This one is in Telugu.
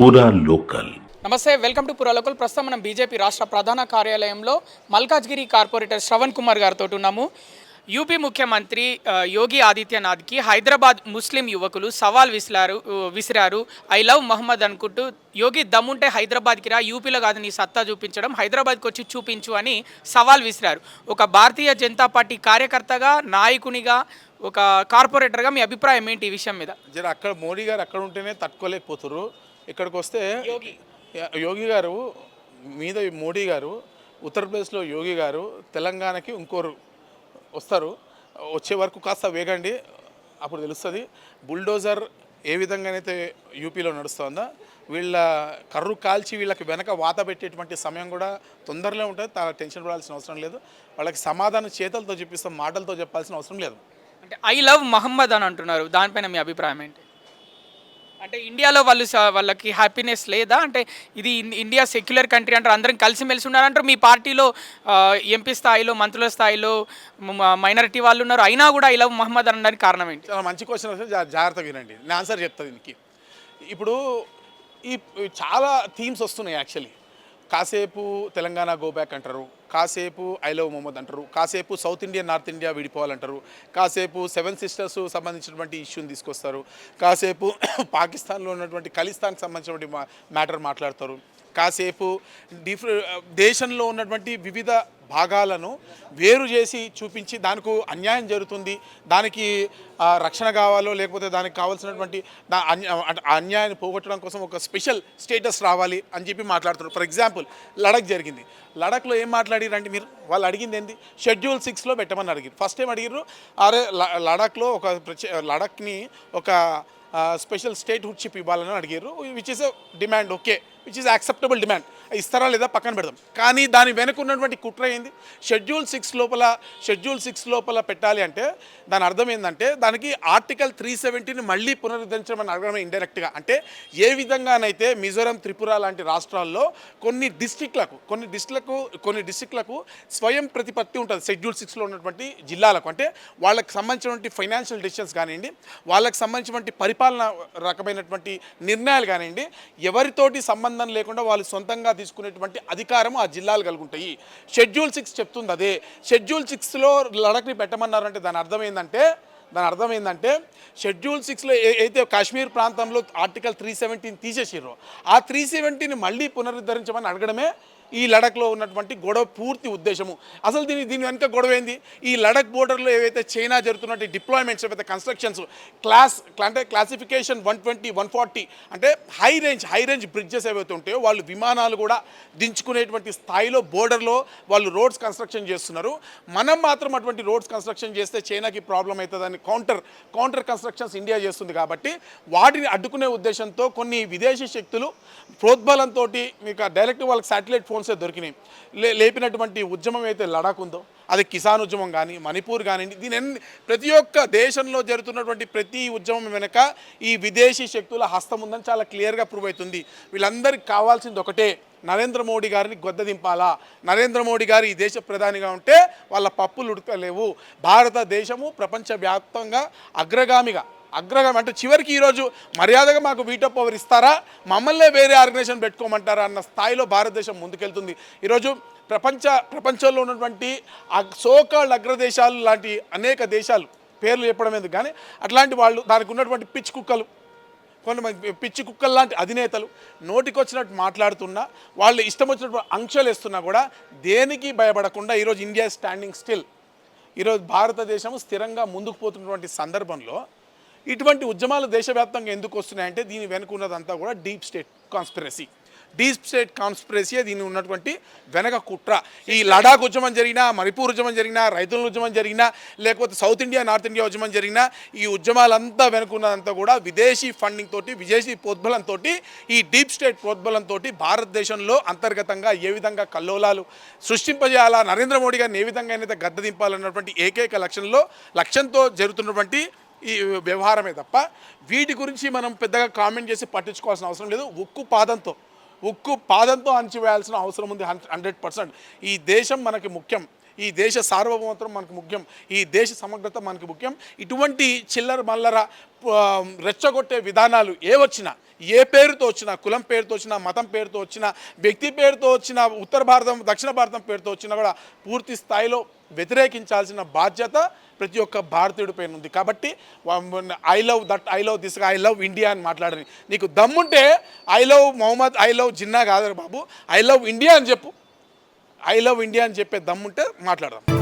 పూరా లోకల్ నమస్తే వెల్కమ్ టు పురాలోకల్ ప్రస్తుతం మనం బీజేపీ రాష్ట్ర ప్రధాన కార్యాలయంలో మల్కాజ్గిరి కార్పొరేటర్ శ్రవణ్ కుమార్ గారితో ఉన్నాము. యూపీ ముఖ్యమంత్రి యోగి ఆదిత్యనాథ్కి హైదరాబాద్ ముస్లిం యువకులు సవాల్ విసిరారు విసిరారు. ఐ లవ్ మహమ్మద్ అనుకుంటూ యోగి దమ్ముంటే హైదరాబాద్కి రా యూపీలో కాదు నీ సత్తా చూపించడం హైదరాబాద్కి వచ్చి చూపించు అని సవాల్ విసిరారు. ఒక భారతీయ జనతా పార్టీ కార్యకర్తగా నాయకునిగా ఒక కార్పొరేటర్గా మీ అభిప్రాయం ఏంటి ఈ విషయం మీద? జర అక్కడ మోడీ గారు అక్కడ ఉంటేనే తట్టుకోలేకపోతున్నారు ఇక్కడికి వస్తే యోగి. గారు మీద మోడీ గారు ఉత్తరప్రదేశ్లో యోగి గారు తెలంగాణకి ఇంకోరు వస్తారు. వచ్చే వరకు కాస్త వేగండి అప్పుడు తెలుస్తుంది. బుల్డోజర్ ఏ విధంగానైతే యూపీలో నడుస్తుందో వీళ్ళ కర్రు కాల్చి వీళ్ళకి వెనక వాత పెట్టేటువంటి సమయం కూడా తొందరలో ఉంటుంది. చాలా టెన్షన్ పడాల్సిన అవసరం లేదు. వాళ్ళకి సమాధానం చేతలతో చెప్పిస్తాం మాటలతో చెప్పాల్సిన అవసరం లేదు. అంటే ఐ లవ్ మహమ్మద్ అని అంటున్నారు. దానిపైన మీ అభిప్రాయం ఏంటి? అంటే ఇండియాలో వాళ్ళు వాళ్ళకి హ్యాపీనెస్ లేదా? అంటే ఇది ఇండియా సెక్యులర్ కంట్రీ అంటారు అందరం కలిసిమెలిసి ఉన్నారంటారు మీ పార్టీలో ఎంపీ స్థాయిలో మంత్రుల స్థాయిలో మైనారిటీ వాళ్ళు ఉన్నారు అయినా కూడా ఇలా మహమ్మద్ అనడానికి కారణం ఏంటి? చాలా మంచి క్వశ్చన్ జా- జాగ్రత్తగా వినండి. నేను ఆన్సర్ చెప్తాను దీనికి. ఇప్పుడు ఈ చాలా థీమ్స్ వస్తున్నాయి యాక్చువల్లీ కాసేపు తెలంగాణ గో బ్యాక్ అంటారు కాసేపు ఐ లవ్ మొహమ్మద్ అంటారు కాసేపు సౌత్ ఇండియా నార్త్ ఇండియా విడిపోవాలంటారు కాసేపు సెవెన్ సిస్టర్స్ సంబంధించినటువంటి ఇష్యూని తీసుకొస్తారు కాసేపు పాకిస్తాన్లో ఉన్నటువంటి ఖలిస్తాన్కి సంబంధించినటువంటి మ్యాటర్ మాట్లాడతారు. కాసేపు డిఫరె దేశంలో ఉన్నటువంటి వివిధ భాగాలను వేరు చేసి చూపించి దానికి అన్యాయం జరుగుతుంది. దానికి రక్షణ కావాలో లేకపోతే దానికి కావాల్సినటువంటి దా- అన్య- అన్యాయాన్ని పోగొట్టడం కోసం ఒక స్పెషల్ స్టేటస్ రావాలి అని చెప్పి మాట్లాడుతున్నారు. ఫర్ ఎగ్జాంపుల్ లడక్ జరిగింది. లడఖ్లో ఏం మాట్లాడిరంటే మీరు? వాళ్ళు అడిగింది ఏంది? షెడ్యూల్ సిక్స్లో పెట్టమని అడిగారు ఫస్ట్ టైం అడిగారు అరే లడక్లో లడఖ్లో ఒక ప్రత్యే లడఖ్ని ఒక స్పెషల్ స్టేట్ హుడ్షిప్ ఇవ్వాలని అడిగారు which is demand okay which is acceptable demand ఇస్తారా లేదా పక్కన పెడదాం. కానీ దాని వెనుక ఉన్నటువంటి కుట్ర ఏంది? షెడ్యూల్ సిక్స్ లోపల షెడ్యూల్ సిక్స్ లోపల పెట్టాలి అంటే దాని అర్థం ఏంటంటే దానికి ఆర్టికల్ త్రీ సెవెంటీని మళ్ళీ పునరుద్ధరించడం అని అడగడం ఇండైరెక్ట్గా అంటే ఏ విధంగానైతే మిజోరం త్రిపుర లాంటి రాష్ట్రాల్లో కొన్ని డిస్టిక్లకు కొన్ని డిస్ట్రిక్లకు కొన్ని డిస్టిక్లకు స్వయం ప్రతిపత్తి ఉంటుంది. షెడ్యూల్ సిక్స్లో ఉన్నటువంటి జిల్లాలకు. అంటే వాళ్ళకి సంబంధించినటువంటి ఫైనాన్షియల్ డిసిషన్స్ కానివ్వండి వాళ్ళకి సంబంధించినటువంటి పరిపాలన రకమైనటువంటి నిర్ణయాలు కానివ్వండి ఎవరితోటి సంబంధం లేకుండా వాళ్ళు సొంతంగా తీసుకునేటువంటి అధికారం ఆ జిల్లాలు కలిగి ఉంటాయి షెడ్యూల్ సిక్స్ చెప్తుంది అదే. షెడ్యూల్ సిక్స్లో లడఖ్ని పెట్టమన్నారంటే దాని అర్థం ఏంటంటే దాని అర్థం ఏంటంటే షెడ్యూల్ సిక్స్లో అయితే కాశ్మీర్ ప్రాంతంలో ఆర్టికల్ త్రీ సెవెంటీని తీసేసారో ఆ త్రీ సెవెంటీని మళ్ళీ పునరుద్ధరించమని అడగడమే ఈ లడఖ్లో ఉన్నటువంటి గొడవ పూర్తి ఉద్దేశము. అసలు దీని దీని వెనుక గొడవ ఏంది? ఈ లడఖ్ బోర్డర్లో ఏవైతే చైనా జరుగుతున్నట్టు డిప్లాయ్మెంట్స్ ఏవైతే కన్స్ట్రక్షన్స్ క్లాస్ అంటే classification one twenty one forty అంటే high range high range bridges ఏవైతే ఉంటాయో వాళ్ళు విమానాలు కూడా దించుకునేటువంటి స్థాయిలో బోర్డర్లో వాళ్ళు రోడ్స్ కన్స్ట్రక్షన్ చేస్తున్నారు. మనం మాత్రం అటువంటి రోడ్స్ కన్స్ట్రక్షన్ చేస్తే చైనాకి ప్రాబ్లం అవుతుందని కౌంటర్ కౌంటర్ కన్స్ట్రక్షన్స్ ఇండియా చేస్తుంది కాబట్టి వాటిని అడ్డుకునే ఉద్దేశంతో కొన్ని విదేశీ శక్తులు ప్రోద్బలంతో మీకు డైరెక్ట్ వాళ్ళకి శాటిలైట్ ఫోన్సే దొరికినాయి. లే లేపినటువంటి ఉద్యమం అయితే లడాక్ ఉందో అది కిసాన్ ఉద్యమం కానీ మణిపూర్ కానివ్వండి దీని ఎన్ని ప్రతి ఒక్క దేశంలో జరుగుతున్నటువంటి ప్రతి ఉద్యమం వెనుక ఈ విదేశీ శక్తుల హస్తం ఉందని చాలా క్లియర్గా ప్రూవ్ అవుతుంది. వీళ్ళందరికీ కావాల్సింది ఒకటే నరేంద్ర మోడీ గారిని గొద్ద దింపాలా? నరేంద్ర మోడీ గారు ఈ దేశ ప్రధానిగా ఉంటే వాళ్ళ పప్పులు ఉడకలేవు. భారతదేశము ప్రపంచవ్యాప్తంగా అగ్రగామిగా అగ్రగం అంటే చివరికి ఈరోజు మర్యాదగా మాకు వీటో పవర్ ఇస్తారా? మమ్మల్నే వేరే ఆర్గనైజేషన్ పెట్టుకోమంటారా అన్న స్థాయిలో భారతదేశం ముందుకెళ్తుంది. ఈరోజు ప్రపంచ ప్రపంచంలో ఉన్నటువంటి సోకాళ్ళ అగ్రదేశాలు లాంటి అనేక దేశాలు పేర్లు చెప్పడం ఎందుకు? కానీ అట్లాంటి వాళ్ళు దానికి ఉన్నటువంటి పిచ్చి కుక్కలు కొంతమంది పిచ్చి కుక్కలు లాంటి అధినేతలు నోటికొచ్చినట్టు మాట్లాడుతున్నా వాళ్ళు ఇష్టం వచ్చినట్టు అంక్షలు వేస్తున్నా కూడా దేనికి భయపడకుండా ఈరోజు ఇండియా స్టాండింగ్ స్టిల్ ఈరోజు భారతదేశం స్థిరంగా ముందుకు పోతున్నటువంటి సందర్భంలో ఇటువంటి ఉద్యమాలు దేశవ్యాప్తంగా ఎందుకు వస్తున్నాయంటే దీని వెనుక ఉన్నదంతా కూడా deep state conspiracy. Deep state కాన్స్పిరసీయే దీని ఉన్నటువంటి వెనక కుట్ర. ఈ లడాక్ ఉద్యమం జరిగినా మణిపూర్ ఉద్యమం జరిగినా రైతుల ఉద్యమం జరిగినా లేకపోతే సౌత్ ఇండియా నార్త్ ఇండియా ఉద్యమం జరిగినా ఈ ఉద్యమాలంతా వెనుకున్నదంతా కూడా విదేశీ ఫండింగ్ తోటి విదేశీ ప్రోద్బలంతో ఈ డీప్ స్టేట్ ప్రోద్బలంతో భారతదేశంలో అంతర్గతంగా ఏ విధంగా కల్లోలాలు సృష్టింపజేయాలా నరేంద్ర మోడీ గారిని ఏ విధంగా అయితే గద్ద దింపాలన్నటువంటి ఏకైక లక్ష్యంలో లక్ష్యంతో జరుగుతున్నటువంటి ఈ వ్యవహారమే తప్ప వీటి గురించి మనం పెద్దగా కామెంట్ చేసి పట్టించుకోవాల్సిన అవసరం లేదు. ఉక్కు పాదంతో ఉక్కు పాదంతో అణచివేయాల్సిన అవసరం ఉంది హండ్రెడ్ పర్సెంట్. ఈ దేశం మనకి ముఖ్యం. ఈ దేశ సార్వభౌమత్వం మనకు ముఖ్యం ఈ దేశ సమగ్రత మనకు ముఖ్యం. ఇటువంటి చిల్లర మల్లర రెచ్చగొట్టే విధానాలు ఏ వచ్చినా ఏ పేరుతో వచ్చినా కులం పేరుతో వచ్చినా మతం పేరుతో వచ్చినా వ్యక్తి పేరుతో వచ్చినా ఉత్తర భారతం దక్షిణ భారతం పేరుతో వచ్చినా కూడా పూర్తి స్థాయిలో వ్యతిరేకించాల్సిన బాధ్యత ప్రతి ఒక్క భారతీయుడి పైన ఉంది. కాబట్టి I love that I love this I love India అని మాట్లాడని నీకు దమ్ముంటే I love Mohammed I love Jinnah కాదు బాబు ఐ లవ్ ఇండియా అని చెప్పు. ఐ లవ్ ఇండియా అని చెప్పే దమ్ముంటే మాట్లాడదాం.